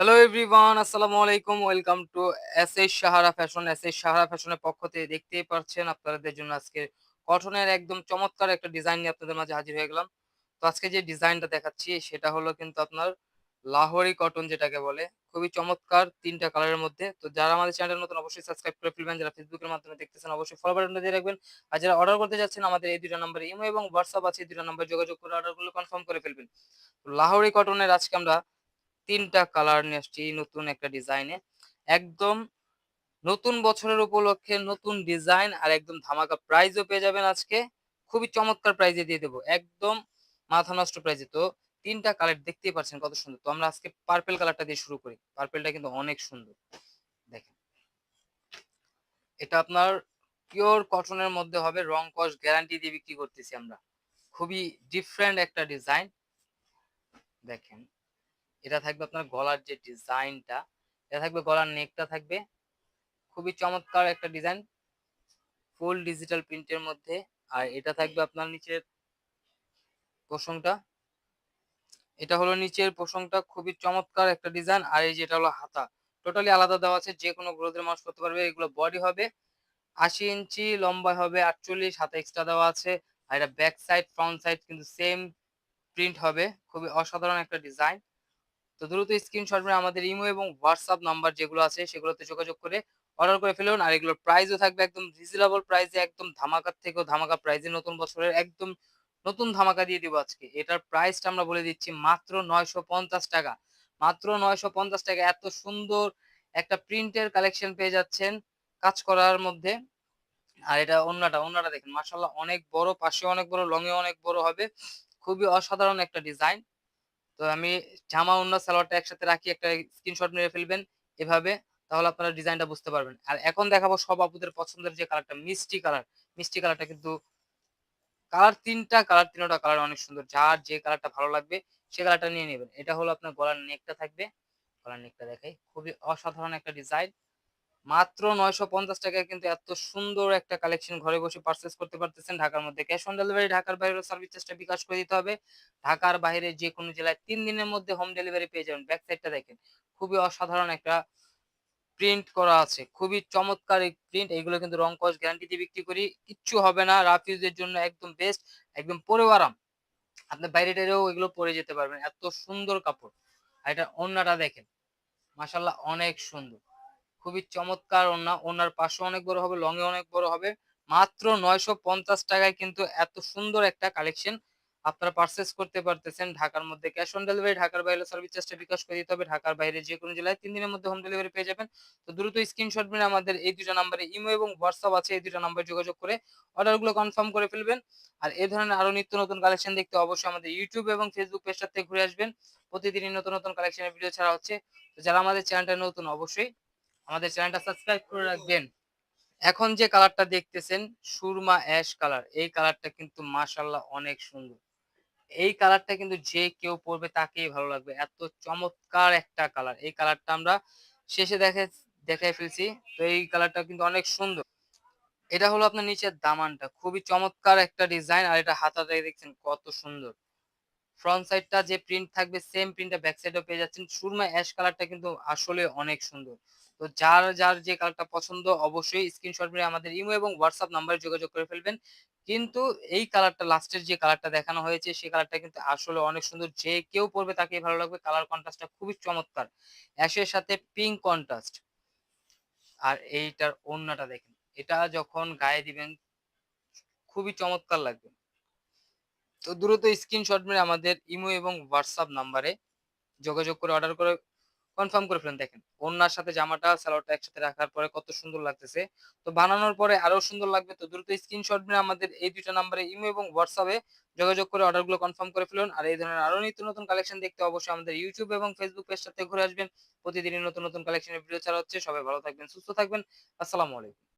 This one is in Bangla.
হ্যালো এভরিওয়ান আসসালামু আলাইকুম welcome to S S Sahara fashion S S Sahara ফ্যাশনের পক্ষ থেকে দেখতেই পাচ্ছেন আপনাদের জন্য আজকে কটনের একদম চমৎকার একটা ডিজাইন নিয়ে আপনাদের মাঝে হাজির হয়ে গেলাম। তো আজকে যে ডিজাইনটা দেখাচ্ছি, সেটা হলো কিন্তু আপনার লাহোরি কটন যেটাকে বলে, খুবই চমৎকার তিনটা কালারের মধ্যে। তো যারা আমাদের চ্যানেল নতুন, অবশ্যই সাবস্ক্রাইব করে ফেলবেন। যারা ফেসবুকের মাধ্যমে দেখতেছেন, অবশ্যই ফলো বাটনটা দিয়ে রাখবেন। আর যারা অর্ডার করতে যাচ্ছেন, আমাদের এই দুটা নাম্বারে ইমো এবং হোয়াটসঅ্যাপ আছে, এই দুটো নাম্বার যোগাযোগ করে অর্ডারগুলো কনফার্ম করে ফেলবেন। লাহোরি কটনের আজকে আমরা তিনটা কালার নিয়ে আসছি নতুন একটা ডিজাইনে একদম নতুন বছরের উপলক্ষে নতুন ডিজাইন আর একদম ধামাকা প্রাইজও পেয়ে যাবেন আজকে। খুবই চমৎকার প্রাইজে দিয়ে দেবো, একদম মাথা নষ্ট প্রাইজে তো তিনটা কালার দেখতেই পাচ্ছেন কত সুন্দর। তো আমরা আজকে পার্পেল কালারটা দিয়ে শুরু করি। পার্পেলটা কিন্তু অনেক সুন্দর। দেখেন। এটা আপনার পিওর কটনের মধ্যে হবে, রং কস গ্যারান্টি দিয়ে বিক্রি করতেছি আমরা। খুবই ডিফারেন্ট একটা ডিজাইন দেখেন। এটা থাকবে আপনার গলার যে ডিজাইনটা, এটা থাকবে গলার নেকটা থাকবে। খুবই চমৎকার একটা ডিজাইন ফুল ডিজিটাল প্রিন্টের মধ্যে। আর এটা থাকবে আপনার নিচের পোষণটা এটা হলো নিচের পোষণটা খুবই চমৎকার একটা ডিজাইন। আর এই যেটা হলো হাতা টোটালি আলাদা দেওয়া আছে, যে কোনো গ্রোথের মানুষ করতে পারবে, এগুলো বডি হবে। আশি ইঞ্চি লম্বা হবে, আটচল্লিশ, হাতে এক্সট্রা দেওয়া আছে। আর এটা ব্যাক সাইড ফ্রন্ট সাইড কিন্তু সেম প্রিন্ট হবে। খুবই অসাধারণ একটা ডিজাইন। তো দ্রুত স্ক্রিনশট মেরে আমাদের ইমো এবং হোয়াটসঅ্যাপ নাম্বার যেগুলো আছে, সেগুলোতে যোগাযোগ করে অর্ডার করে ফেলুন। আর এগুলোর প্রাইসও থাকবে একদম রিজনেবল প্রাইসে একদম ধামাকার থেকেও ধামাকা প্রাইসে নতুন বছরের একদম নতুন ধামাকা দিয়ে দিব আজকে। এটার প্রাইসটা আমরা বলে দিচ্ছি মাত্র নয়শো পঞ্চাশ টাকা। মাত্র নয়শো পঞ্চাশ টাকা। এত সুন্দর একটা প্রিন্টের কালেকশন পেয়ে যাচ্ছেন কাজ করার মধ্যে। আর এটা অন্যটা অন্যটা দেখেন মার্শাল্লাহ অনেক বড় পাশে অনেক বড় লঙে অনেক বড় হবে। খুবই অসাধারণ একটা ডিজাইন তো আমি জামা অন্য সালোয়ারটা একসাথে রাখি, একটা স্ক্রিনশট মেরে ফেলবেন এভাবে, তাহলে আপনারা ডিজাইনটা বুঝতে পারবেন। আর এখন দেখাবো সব আপুদের পছন্দের যে কালারটা মিষ্টি কালার মিষ্টি কালারটা কিন্তু কালার তিনটা কালার তিনটা কালার অনেক সুন্দর। যার যে কালারটা ভালো লাগবে, সে কালারটা নিয়ে নেবেন। এটা হলো আপনার গলার নেকটা থাকবে। গলার নেকটা দেখাই। খুবই অসাধারণ একটা ডিজাইন মাত্র নয়শো পঞ্চাশ টাকায় কিন্তু এত সুন্দর একটা কালেকশন ঘরে বসে পারচেস করতে পারতেছেন ঢাকার মধ্যে। ক্যাশ অন ডেলিভারি ঢাকার বাইরে সার্ভিস চার্জটা বিকাশ করে দিতে হবে। ঢাকার বাইরে যে কোনো জেলায় তিন দিনের মধ্যে হোম ডেলিভারি পেয়ে যাবেন। ব্যাক সাইডটা দেখেন, খুবই অসাধারণ একটা প্রিন্ট করা আছে। খুবই চমৎকার এই প্রিন্ট এগুলো কিন্তু রং কস গ্যারান্টি দিয়ে বিক্রি করি। কিচ্ছু হবে না রাফ ইউজের জন্য একদম বেস্ট একদম পরেও আরাম। আপনি বাইরে টাইরেও এগুলো পরে যেতে পারবেন। এত সুন্দর কাপড়। আর এটা অন্যটা দেখেন মাসাল্লাহ অনেক সুন্দর। খুবই চমৎকার ওনা ওনার পাশে অনেক বড় হবে লং এ অনেক বড় হবে। মাত্র নয়শো পঞ্চাশ টাকায় কিন্তু এত সুন্দর একটা কালেকশন আপনারা পারচেস করতে পারতেছেন। ঢাকার মধ্যে ক্যাশ অন ডেলিভারি ঢাকার বাইরে সার্ভিস চার্জটা বিকাশ করে দিতে হবে। ঢাকার বাইরে যে কোনো জেলায় তিন দিনের মধ্যে হোম ডেলিভারি পেয়ে যাবেন। তো দ্রুত স্ক্রিনশট মেরে আমাদের এই দুটো নাম্বারে ইমো এবং হোয়াটসঅ্যাপ আছে। এই দুটো নাম্বারে যোগাযোগ করে অর্ডারগুলো কনফার্ম করে ফেলবেন। আর এই ধরনের আরও নিত্য নতুন কালেকশন দেখতে অবশ্যই আমাদের ইউটিউব এবং ফেসবুক পেজটা থেকে ঘুরে আসবেন। প্রতিদিনই নতুন নতুন কালেকশনের ভিডিও ছাড়া হচ্ছে। তো যারা আমাদের চ্যানেলটা নতুন, অবশ্যই আমাদের চ্যানেলটা সাবস্ক্রাইব করে রাখবেন। এখন যে কালারটা দেখতেছেন, সুরমা অ্যাশ কালার এই কালারটা কিন্তু মাশাল্লাহ অনেক সুন্দর। এই কালারটা কিন্তু যে কেউ পরবে তাকেই ভালো লাগবে। এত চমৎকার একটা কালার এই কালারটা আমরা শেষে দেখে দেখাই ফেলছি। তো এই কালারটা কিন্তু অনেক সুন্দর। এটা হলো আপনার নিচের দামানটা। খুবই চমৎকার একটা ডিজাইন আর এটা হাতাটা দেখছেন কত সুন্দর। ফ্রন্ট সাইডটা যে প্রিন্ট থাকবে সেম প্রিন্টটা ব্যাক সাইডেও পেয়ে যাচ্ছেন। সুরমা অ্যাশ কালারটা কিন্তু আসলে অনেক সুন্দর। তো যার যার যে কালারটা পছন্দ অবশ্যই স্ক্রিনশট মেরে আমাদের ইমো এবং হোয়াটসঅ্যাপ নাম্বারে যোগাযোগ করে ফেলবেন। কিন্তু এই কালারটা, লাস্টের যে কালারটা দেখানো হয়েছে সেই কালারটা কিন্তু আসলে অনেক সুন্দর। যে কেউ পরবে তাকে ভালো লাগবে। কালার কন্ট্রাস্টটা খুবই চমৎকার। অ্যাশের সাথে পিঙ্ক কন্ট্রাস্ট আর এইটার ওড়নাটা দেখেন। এটা যখন গায়ে দিবেন, খুবই চমৎকার লাগবে। তো দ্রুত স্ক্রিনশট মেরে আমাদের ইমো এবং হোয়াটসঅ্যাপ নাম্বারে যোগাযোগ করে অর্ডার করে কনফার্ম করে ফেলেন, দেখেন। ওনার সাথে জামাটা, সালোয়ারটা একসাথে রাখার পরে কত সুন্দর লাগতেছে। তো বানানোর পরে আরও সুন্দর লাগবে, তো দ্রুত স্ক্রিনশট নিয়ে আমাদের এই দুইটা নাম্বারে ইমো এবং হোয়াটসঅ্যাপে যোগাযোগ করে অর্ডারগুলো কনফার্ম করে ফেলুন। আর এই ধরনের আরও নিত্য নতুন কালেকশন দেখতে অবশ্যই আমাদের ইউটিউব এবং ফেসবুক পেজটাতে ঘুরে আসবেন। প্রতিদিনই নতুন নতুন কালেকশনের ভিডিও ছাড়া হচ্ছে। সবাই ভালো থাকবেন, সুস্থ থাকবেন। আসসালামু আলাইকুম।